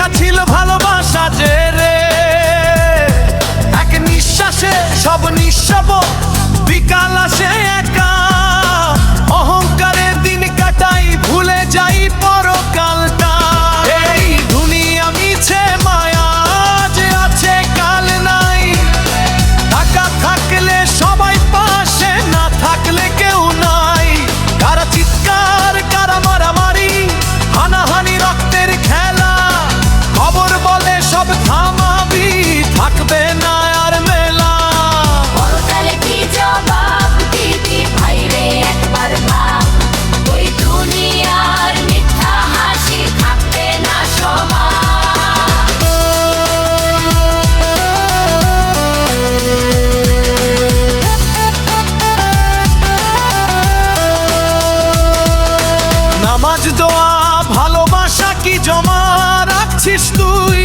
লেখা ছিল ভালোবাসা। নামাজ দোয়া, ভালোবাসা কি জমা রাখছিস তুই?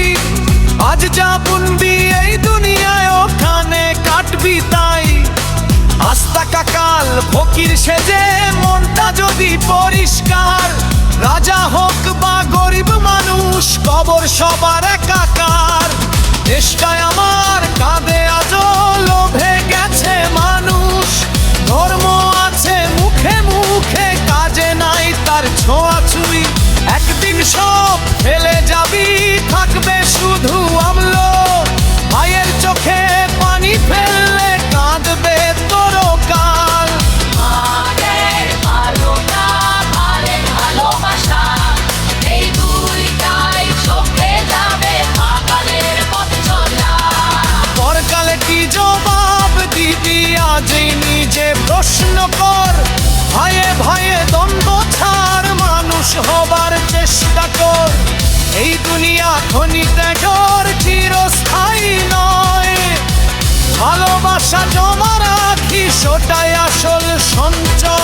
আজ যা বুনবি এই দুনিয়ায়, ওখানে কাটবি তাই। আস্তা কাকাল, ফকির সেজে, মনটা যদি পরিষ্কার, রাজা হোক বা গরিব মানুষ, কবর সবার সব ফেলে যাবি থাকবে শুধু আমলো। ভাইয়ের চোখে পানি ফেললে কাঁদবে তোর কাল। পরকালে কি জবাব দিবি আজ? নিজে প্রশ্ন কর ভয়ে ভয়ে দ্বন্দ্ব ছাড় মানুষ হবার চেষ্টা কর। এই দুনিয়া খনিতে ঘর চিরস্থায়ী নয়। ভালোবাসা জমা রাখি সোটাই আসল সঞ্চয়।